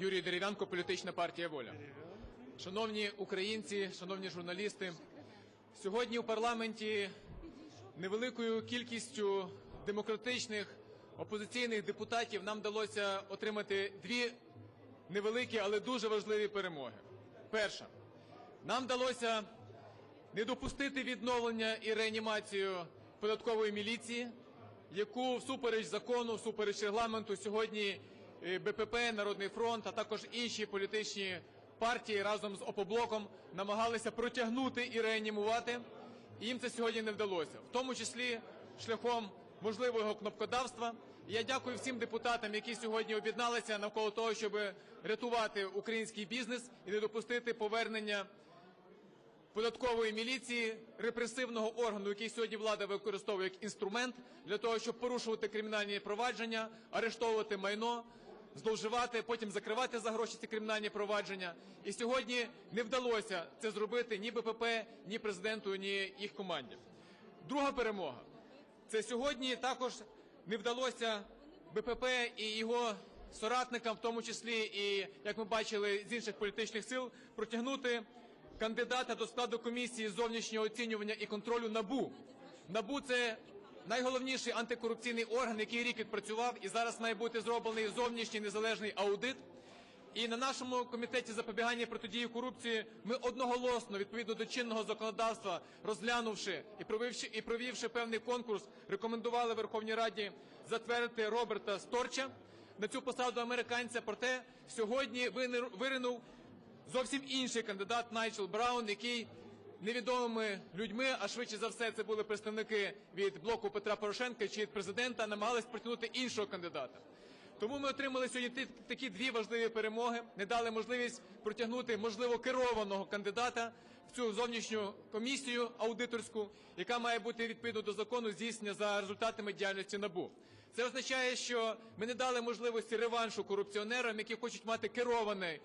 Юрій Дерев'янко, політична партія Воля. Шановні українці, шановні журналісти, сьогодні у парламенті невеликою кількістю демократичних опозиційних депутатів нам вдалося отримати дві невеликі, але дуже важливі перемоги. Перша, нам вдалося не допустити відновлення і реанімацію податкової міліції, яку всупереч закону, всупереч регламенту сьогодні БПП, Народний фронт, а також інші політичні партії разом з Опоблоком намагалися протягнути і реанімувати. І їм це сьогодні не вдалося, в тому числі шляхом можливого кнопкодавства. Я дякую всім депутатам, які сьогодні об'єдналися навколо того, щоб рятувати український бізнес і не допустити повернення податкової міліції, репресивного органу, який сьогодні влада використовує як інструмент для того, щоб порушувати кримінальні провадження, арештовувати майно, зловживати, потім закривати за гроші ці кримінальні провадження. І сьогодні не вдалося це зробити ні БПП, ні президенту, ні їх команді. Друга перемога це сьогодні також не вдалося БПП і його соратникам, в тому числі і як ми бачили з інших політичних сил, протягнути кандидата до складу комісії зовнішнього оцінювання і контролю НАБУ. НАБУ це найголовніший антикорупційний орган, який рік відпрацював, і зараз має бути зроблений зовнішній незалежний аудит. І на нашому комітеті запобігання протидії корупції ми одноголосно, відповідно до чинного законодавства, розглянувши і провівши, і провівши певний конкурс, рекомендували Верховній Раді затвердити Роберта Сторча на цю посаду американця. Проте сьогодні виринув зовсім інший кандидат Найджел Браун, який невідомими людьми, а швидше за все це були представники від блоку Петра Порошенка чи від президента, намагались протягнути іншого кандидата. Тому ми отримали сьогодні такі дві важливі перемоги, не дали можливість протягнути можливо керованого кандидата в цю зовнішню комісію аудиторську, яка має бути відповідно до закону здійснення за результатами діяльності НАБУ. Це означає, що ми не дали можливості реваншу корупціонерам, які хочуть мати керований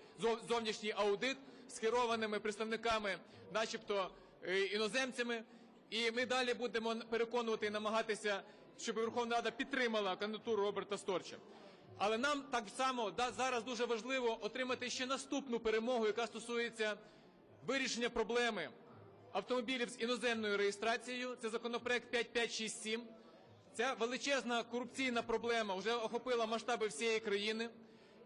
зовнішній аудит з керованими представниками, начебто е, іноземцями. І ми далі будемо переконувати і намагатися, щоб Верховна Рада підтримала кандидатуру Роберта Сторча. Але нам так само да, зараз дуже важливо отримати ще наступну перемогу, яка стосується вирішення проблеми автомобілів з іноземною реєстрацією. Це законопроект 5567. Ця величезна корупційна проблема вже охопила масштаби всієї країни.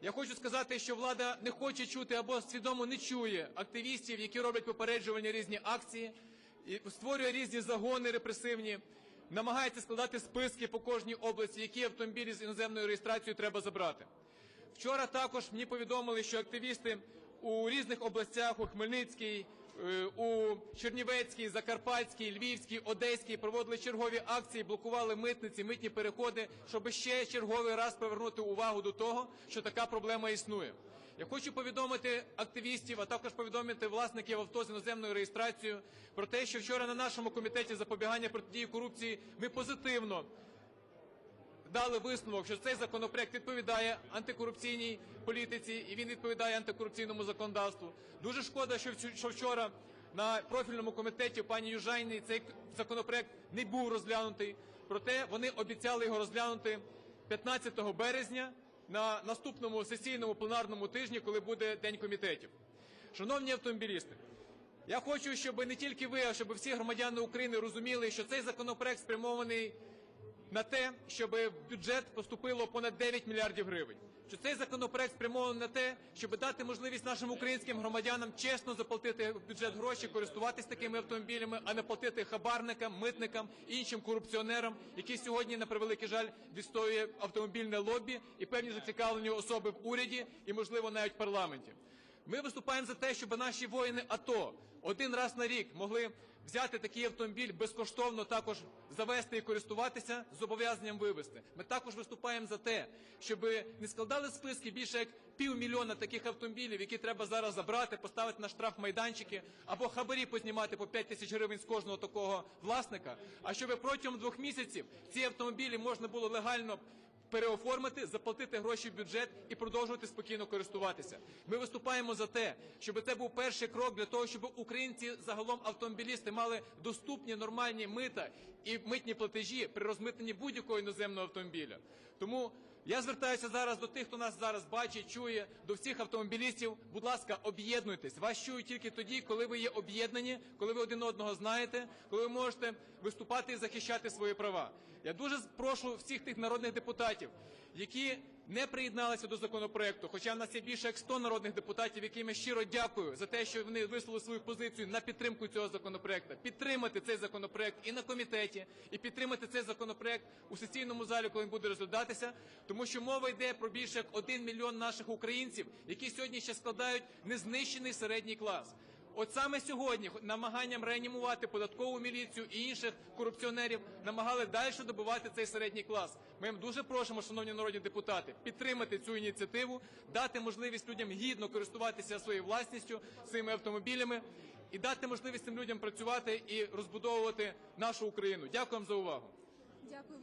Я хочу сказати, що влада не хоче чути або свідомо не чує активістів, які роблять попереджувальні різні акції, створює різні загони репресивні, намагається складати списки по кожній області, які автомобілі з іноземною реєстрацією треба забрати. Вчора також мені повідомили, що активісти у різних областях у Хмельницькій, у Чернівецькій, Закарпатській, Львівській, Одеській проводили чергові акції, блокували митниці, митні переходи, щоб ще черговий раз привернути увагу до того, що така проблема існує. Я хочу повідомити активістів, а також повідомити власників авто з іноземною реєстрацією про те, що вчора на нашому комітеті запобігання протидії корупції ми позитивно дали висновок, що цей законопроект відповідає антикорупційній політиці і він відповідає антикорупційному законодавству. Дуже шкода, що вч- що вчора на профільному комітеті пані Южайний цей законопроект не був розглянутий. Проте вони обіцяли його розглянути 15 березня на наступному сесійному пленарному тижні, коли буде день комітетів. Шановні автомобілісти, я хочу, щоб не тільки ви, а щоб всі громадяни України розуміли, що цей законопроект спрямований на те, щоб в бюджет поступило понад 9 мільярдів гривень. Що цей законопроект спрямований на те, щоб дати можливість нашим українським громадянам чесно заплатити в бюджет гроші, користуватись такими автомобілями, а не платити хабарникам, митникам, іншим корупціонерам, які сьогодні, на превеликий жаль, відстоює автомобільне лобі і певні зацікавлені особи в уряді і, можливо, навіть в парламенті. Ми виступаємо за те, щоб наші воїни АТО один раз на рік могли взяти такий автомобіль безкоштовно також завести і користуватися з зобов'язанням вивезти. Ми також виступаємо за те, щоб не складали списки більше як півмільйона таких автомобілів, які треба зараз забрати, поставити на штраф майданчики або хабарі познімати по 5 тисяч гривень з кожного такого власника. А щоб протягом двох місяців ці автомобілі можна було легально переоформити, заплатити гроші в бюджет і продовжувати спокійно користуватися. Ми виступаємо за те, щоб це був перший крок для того, щоб українці загалом автомобілісти мали доступні нормальні мита і митні платежі при розмитненні будь-якого іноземного автомобіля. Тому Я звертаюся зараз до тих, хто нас зараз бачить, чує, до всіх автомобілістів. Будь ласка, об'єднуйтесь. Вас чують тільки тоді, коли ви є об'єднані, коли ви один одного знаєте, коли ви можете виступати і захищати свої права. Я дуже прошу всіх тих народних депутатів, які не приєдналися до законопроекту, хоча в нас є більше як 100 народних депутатів, яким я щиро дякую за те, що вони висловили свою позицію на підтримку цього законопроекту. Підтримати цей законопроект і на комітеті, і підтримати цей законопроект у сесійному залі, коли він буде розглядатися, тому що мова йде про більше як 1 мільйон наших українців, які сьогодні ще складають незнищений середній клас. От саме сьогодні намаганням реанімувати податкову міліцію і інших корупціонерів намагали далі добивати цей середній клас. Ми дуже просимо, шановні народні депутати, підтримати цю ініціативу, дати можливість людям гідно користуватися своєю власністю, своїми автомобілями і дати можливість цим людям працювати і розбудовувати нашу Україну. Дякую вам за увагу. Дякую.